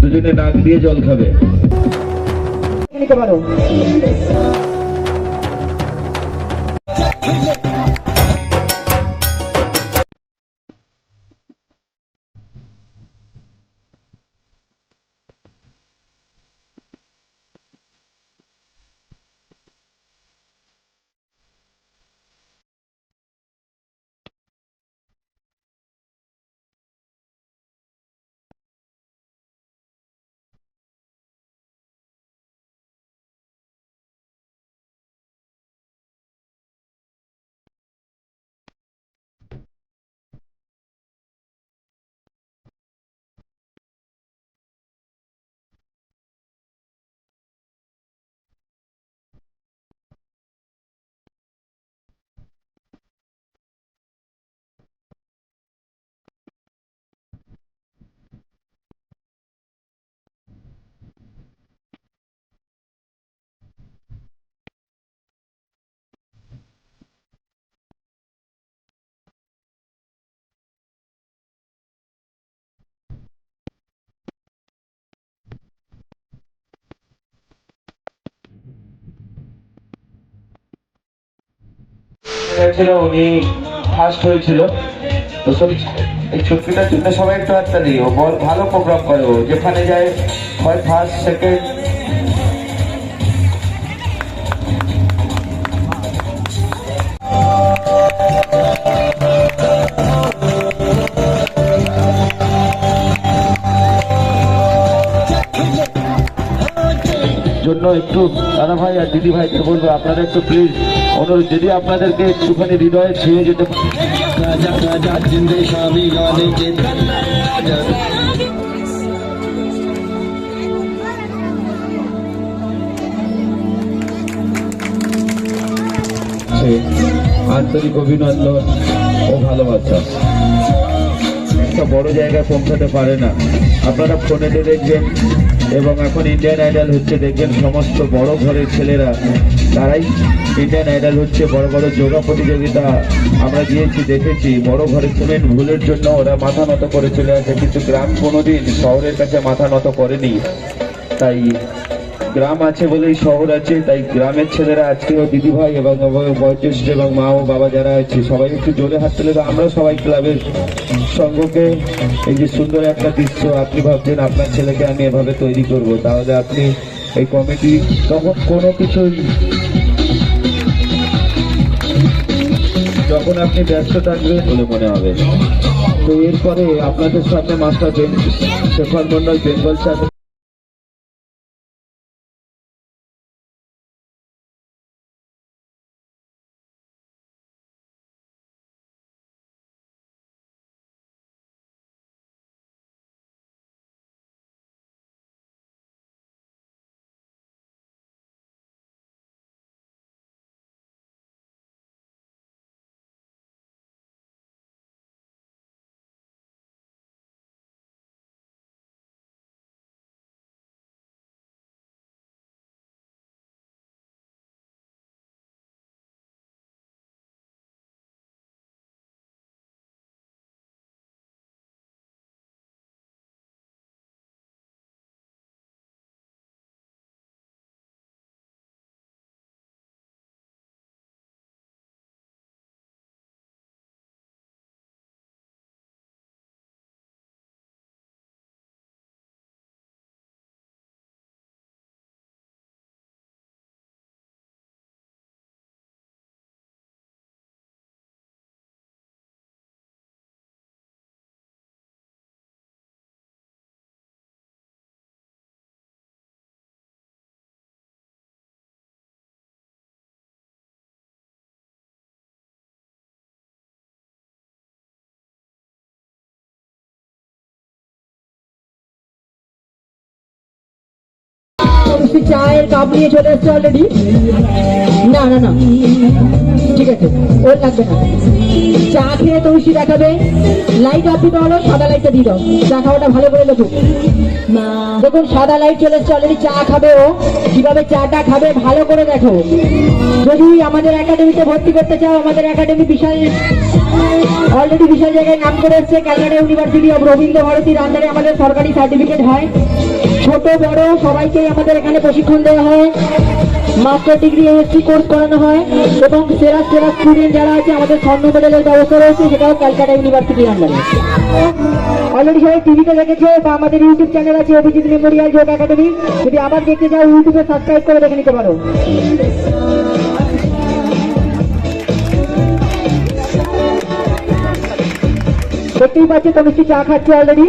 দুজনে নাক দিয়ে জল খাবে। ছিল উনি ফার্স্ট হয়েছিল। তো এই ছুটিটা জন্য সবাই একটু হাতটা দিই ও বল, ভালো প্রোগ্রাম করে ও। যেখানে যায়, হয় ফার্স্ট সেকেন্ড জন্য একটু দাদা ভাই আর দিদি ভাইকে বলব। আপনারা একটু প্লিজ অনুরোধ, যদি আপনাদেরকে একটুখানি হৃদয়ে ছুঁয়ে যেতে আন্তরিক অভিনন্দন ও ভালোবাসা। একটা বড় জায়গায় পৌঁছাতে পারে না। আপনারা ফোনেতে দেখবেন এবং এখন ইন্ডিয়ান আইডল হচ্ছে দেখবেন সমস্ত বড় ঘরের ছেলেরা। তারাই ইন্ডিয়ান আইডল হচ্ছে বড় বড় যোগা প্রতিযোগিতা আমরা গিয়েছি, দেখেছি। বড় ঘরের ছেলের ভুলের জন্য ওরা মাথা নত করে চলে আসে, কিন্তু গ্রাম কোনোদিন শহরের কাছে মাথা নত করেনি। তাই গ্রাম আছে বলেই শহর আছে, তাই গ্রামের ছেলেরা আজকেও দিদি ভাই এবং বয়োজ্যেষ্ঠ এবং মা ও বাবা যারা আছে, সবাই একটু জোরে হাত তুলে আমরা সবাই ক্লাবের সঙ্গকে এই যে সুন্দর একটা দৃশ্য, আপনি ভাবছেন আপনার ছেলেকে আমি এভাবে তৈরি করব, তাহলে আপনি এই কমিটি তখন কোনো কিছু যখন আপনি ব্যস্ত থাকবেন বলে মনে হবে। তো এরপরে আপনাদের সামনে মাস্টার বেন শেখর মন্ডল বেঙ্গল স্যার মিষ্টি চায়ের কাপ নিয়ে চলে এসছে অলরেডি না না না। ঠিক আছে, ওর লাগবে না। চা খেয়ে তৌসি দেখাবে। লাইট অফ দিতে হলো সাদা লাইটটা দিয়ে দাও। চা খাওয়াটা ভালো করে দেখো। দেখুন, সাদা লাইট চলে এসছে অলরেডি চা খাবে ও। কীভাবে চাটা খাবে ভালো করে দেখো। যদি আমাদের একাডেমিতে ভর্তি করতে চাও, আমাদের একাডেমি বিশাল অলরেডি বিশাল জায়গায় নাম করে এসছে, ক্যালকাটা ইউনিভার্সিটি অফ রবীন্দ্র ভারতীর আন্ডারে আমাদের সরকারি সার্টিফিকেট হয়। ছোট, বড়, সবাইকেই আমাদের এখানে প্রশিক্ষণ দেওয়া হয়। মাস্টার ডিগ্রি এসসি কোর্স করানো হয় এবং সেরা সেরা স্টুডেন্ট যারা আছে, আমাদের স্বর্ণ মেডেলের ব্যবস্থা রয়েছে, সেটাও ক্যালকাটা ইউনিভার্সিটির আন্ডারে অলরেডি সবাই টিভিতে দেখেছে বা আমাদের ইউটিউব চ্যানেল আছে, অভিজিৎ মেমোরিয়াল যোগ একাডেমি যদি আবার দেখতে চাও ইউটিউবে সাবস্ক্রাইব করে দেখে নিতে পারো। দেখতেই পাচ্ছি তনুশ্রী চা খাচ্ছে অলরেডি